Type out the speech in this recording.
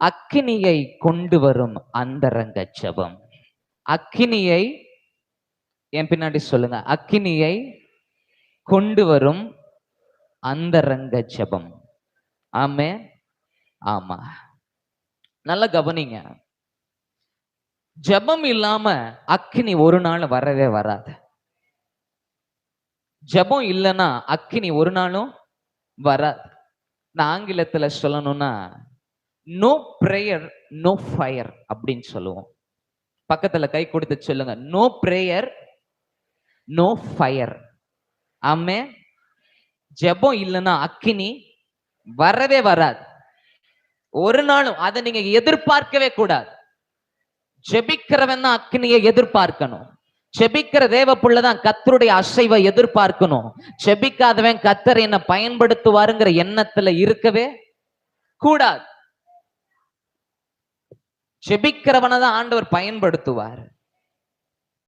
அக்கினியை கொண்டு வரும் அந்தரங்க ஜெபம் அக்கினியை என் பின்னாடி சொல்லுங்க. அக்கினியை கொண்டு வரும் அந்தரங்க ஜெபம் ஆமே ஆமா. நல்லா கவனிங்க. ஜெபம் இல்லாம அக்கினி ஒரு நாள் வரவே வராது. ஜெபம் இல்லைன்னா அக்கினி ஒரு நாளும் வராது. நான் ஆங்கிலத்துல சொல்லணும்னா நோ ப்ரேயர் நோ ஃபயர் அப்படின்னு சொல்லுவோம். பக்கத்துல கை கொடுத்து சொல்லுங்க. நோ ப்ரேயர் நோ ஃபயர் ஆமே ஜெபம் இல்லைன்னா அக்கினி வரவே வராது. ஒரு நாளும் அதை நீங்க எதிர்பார்க்கவே கூடாது. ஜெபிக்கிறவன் தான் அக்னியை எதிர்பார்க்கணும். ஜெபிக்கிற தேவ தான் கத்தருடைய அசைவை எதிர்பார்க்கணும். ஜெபிக்காதவன் கத்தர் என்ன பயன்படுத்துவாருங்கிற எண்ணத்துல இருக்கவே கூடாது. செபிக்கிறவனை தான் ஆண்டவர் பயன்படுத்துவார்.